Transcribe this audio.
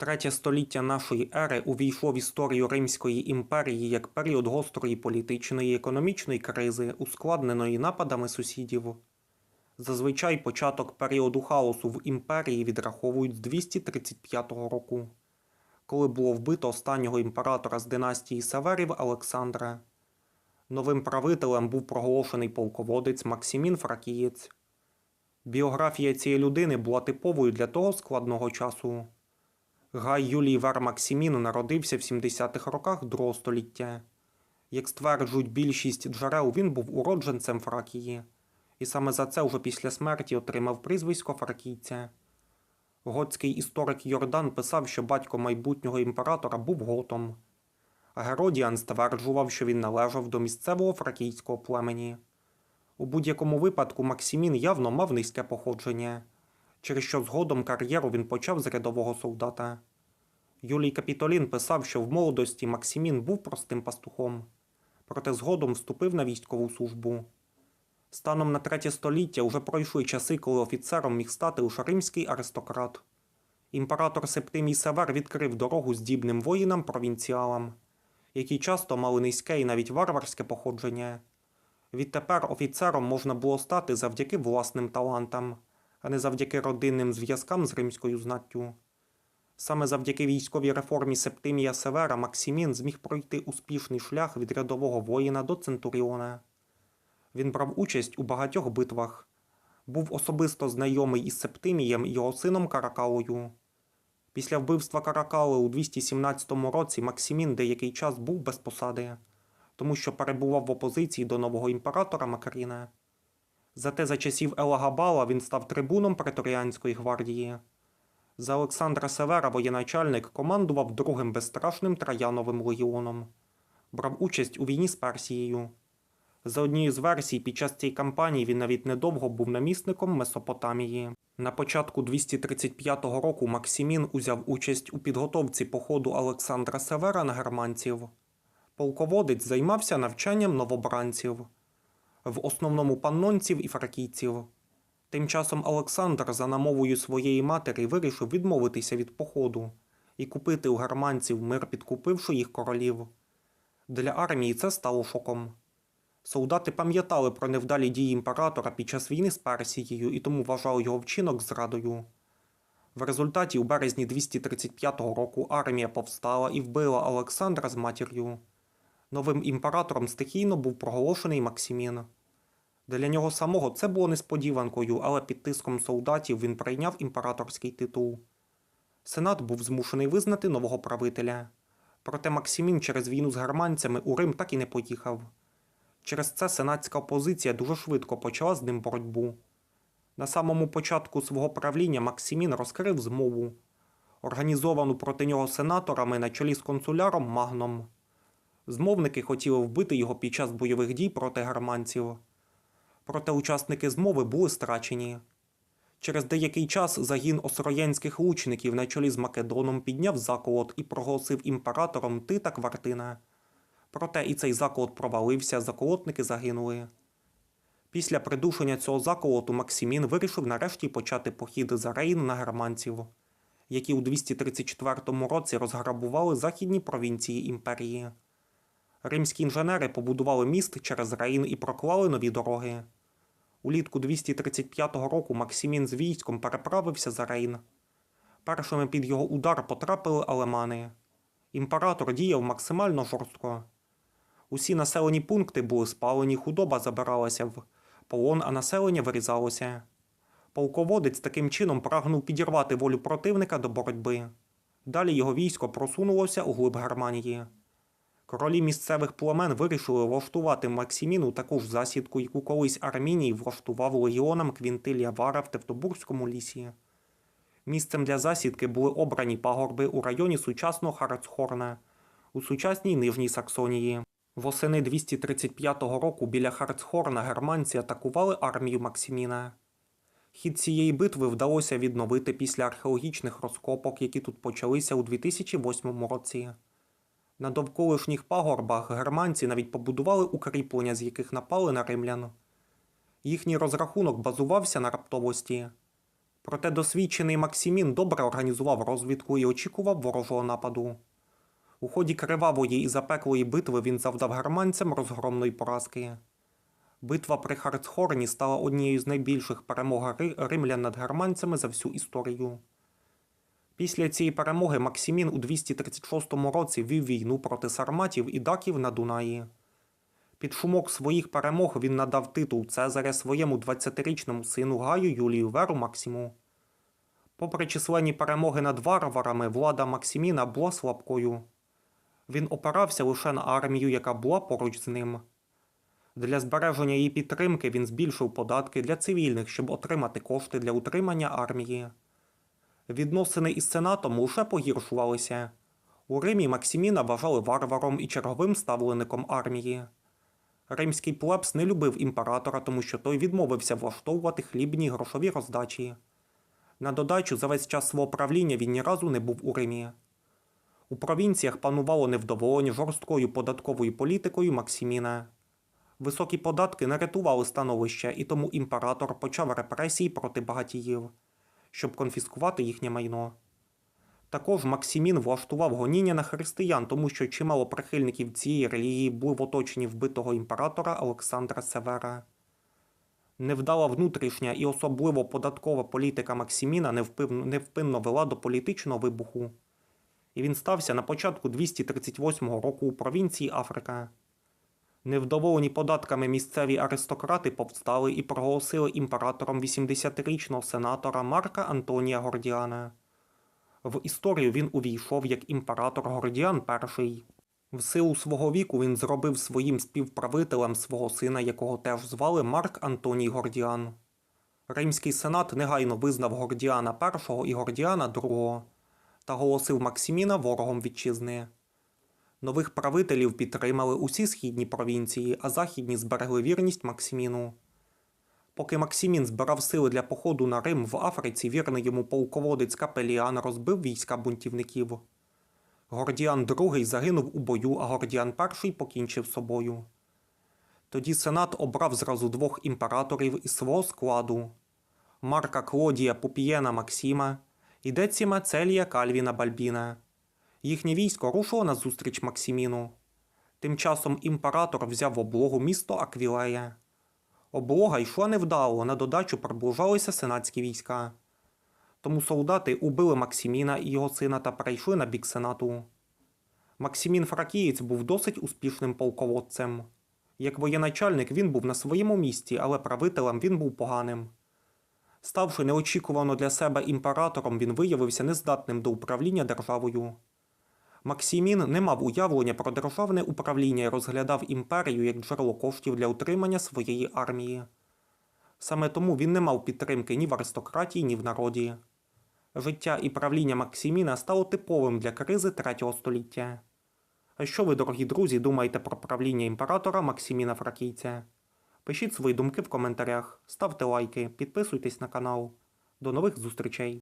Третє століття нашої ери увійшло в історію Римської імперії як період гострої політичної і економічної кризи, ускладненої нападами сусідів. Зазвичай початок періоду хаосу в імперії відраховують з 235 року, коли було вбито останнього імператора з династії Саверів Олександра. Новим правителем був проголошений полководець Максимін Фракієць. Біографія цієї людини була типовою для того складного часу. Гай Юлій Вер Максимін народився в 70-х роках другого століття. Як стверджують більшість джерел, він був уродженцем Фракії, і саме за це вже після смерті отримав прізвисько фракійця. Готський історик Йордан писав, що батько майбутнього імператора був готом, а Геродіан стверджував, що він належав до місцевого фракійського племені. У будь-якому випадку Максимін явно мав низьке походження, через що згодом кар'єру він почав з рядового солдата. Юлій Капітолін писав, що в молодості Максимін був простим пастухом, проте згодом вступив на військову службу. Станом на третє століття вже пройшли часи, коли офіцером міг стати лише римський аристократ. Імператор Септимій Север відкрив дорогу здібним воїнам-провінціалам, які часто мали низьке і навіть варварське походження. Відтепер офіцером можна було стати завдяки власним талантам, а не завдяки родинним зв'язкам з римською знаттю. Саме завдяки військовій реформі Септимія Севера Максимін зміг пройти успішний шлях від рядового воїна до центуріона. Він брав участь у багатьох битвах, був особисто знайомий із Септимієм і його сином Каракалою. Після вбивства Каракали у 217 році Максимін деякий час був без посади, тому що перебував в опозиції до нового імператора Макаріна. Зате за часів Елагабала він став трибуном преторіанської гвардії. За Олександра Севера воєначальник командував другим безстрашним Траяновим легіоном, брав участь у війні з Персією. За однією з версій, під час цієї кампанії він навіть недовго був намісником Месопотамії. На початку 235 року Максимін узяв участь у підготовці походу Олександра Севера на германців. Полководець займався навчанням новобранців, в основному паннонців і фракійців. Тим часом Олександр за намовою своєї матері вирішив відмовитися від походу і купити у германців мир, підкупивши їх королів. Для армії це стало шоком. Солдати пам'ятали про невдалі дії імператора під час війни з Персією і тому вважали його вчинок зрадою. В результаті у березні 235 року армія повстала і вбила Олександра з матір'ю. Новим імператором стихійно був проголошений Максимін. Для нього самого це було несподіванкою, але під тиском солдатів він прийняв імператорський титул. Сенат був змушений визнати нового правителя. Проте Максимін через війну з германцями у Рим так і не поїхав. Через це сенатська опозиція дуже швидко почала з ним боротьбу. На самому початку свого правління Максимін розкрив змову, організовану проти нього сенаторами на чолі з консуляром Магном. Змовники хотіли вбити його під час бойових дій проти германців. Проте учасники змови були страчені. Через деякий час загін осроєнських лучників на чолі з Македоном підняв заколот і проголосив імператором Тита Квартина. Проте і цей заколот провалився, заколотники загинули. Після придушення цього заколоту Максимін вирішив нарешті почати похід за Рейн на германців, які у 234 році розграбували західні провінції імперії. Римські інженери побудували міст через Рейн і проклали нові дороги. Улітку 235 року Максимін з військом переправився за Рейн. Першими під його удар потрапили алемани. Імператор діяв максимально жорстко. Усі населені пункти були спалені, худоба забиралася в полон, а населення вирізалося. Полководець таким чином прагнув підірвати волю противника до боротьби. Далі його військо просунулося у глиб Германії. Королі місцевих племен вирішили влаштувати Максиміну таку ж засідку, яку колись Арміній влаштував легіонам Квінтилія Вара в Тевтобурзькому лісі. Місцем для засідки були обрані пагорби у районі сучасного Харцхорна, у сучасній Нижній Саксонії. Восени 235 року біля Харцхорна германці атакували армію Максиміна. Хід цієї битви вдалося відновити після археологічних розкопок, які тут почалися у 2008 році. На довколишніх пагорбах германці навіть побудували укріплення, з яких напали на римлян. Їхній розрахунок базувався на раптовості. Проте досвідчений Максимін добре організував розвідку і очікував ворожого нападу. У ході кривавої і запеклої битви він завдав германцям розгромної поразки. Битва при Харцхорні стала однією з найбільших перемог ри- римлян над германцями за всю історію. Після цієї перемоги Максимін у 236 році вів війну проти сарматів і даків на Дунаї. Під шумок своїх перемог він надав титул Цезаря своєму 20-річному сину Гаю Юлію Веру Максиму. Попри численні перемоги над варварами, влада Максиміна була слабкою. Він опирався лише на армію, яка була поруч з ним. Для збереження її підтримки він збільшив податки для цивільних, щоб отримати кошти для утримання армії. Відносини із сенатом лише погіршувалися. У Римі Максиміна вважали варваром і черговим ставлеником армії. Римський плебс не любив імператора, тому що той відмовився влаштовувати хлібні грошові роздачі. На додачу, за весь час свого правління він ні разу не був у Римі. У провінціях панувало невдоволення жорсткою податковою політикою Максиміна. Високі податки не рятували становище, і тому імператор почав репресії проти багатіїв, щоб конфіскувати їхнє майно. Також Максимін влаштував гоніння на християн, тому що чимало прихильників цієї релігії були в оточенні вбитого імператора Олександра Севера. Невдала внутрішня і особливо податкова політика Максиміна невпинно, вела до політичного вибуху. І він стався на початку 238 року у провінції Африка. Невдоволені податками місцеві аристократи повстали і проголосили імператором 80-річного сенатора Марка Антонія Гордіана. В історію він увійшов як імператор Гордіан І. В силу свого віку він зробив своїм співправителем свого сина, якого теж звали Марк Антоній Гордіан. Римський сенат негайно визнав Гордіана І і Гордіана II та голосив Максиміна ворогом вітчизни. Нових правителів підтримали усі східні провінції, а західні зберегли вірність Максиміну. Поки Максимін збирав сили для походу на Рим в Африці, вірний йому полководець Капеліан розбив війська бунтівників. Гордіан II загинув у бою, а Гордіан І покінчив собою. Тоді сенат обрав зразу двох імператорів із свого складу Марка Клодія Пупієна Максима і Деціма Целія Кальвіна Бальбіна. Їхнє військо рушило назустріч Максиміну. Тим часом імператор взяв в облогу місто Аквілея. Облога йшла невдало, на додачу приближалися сенатські війська. Тому солдати убили Максиміна і його сина та перейшли на бік сенату. Максимін Фракієць був досить успішним полководцем. Як воєначальник він був на своєму місці, але правителем він був поганим. Ставши неочікувано для себе імператором, він виявився нездатним до управління державою. Максимін не мав уявлення про державне управління і розглядав імперію як джерело коштів для утримання своєї армії. Саме тому він не мав підтримки ні в аристократії, ні в народі. Життя і правління Максиміна стало типовим для кризи третього століття. А що ви, дорогі друзі, думаєте про правління імператора Максиміна Фракійця? Пишіть свої думки в коментарях, ставте лайки, підписуйтесь на канал. До нових зустрічей!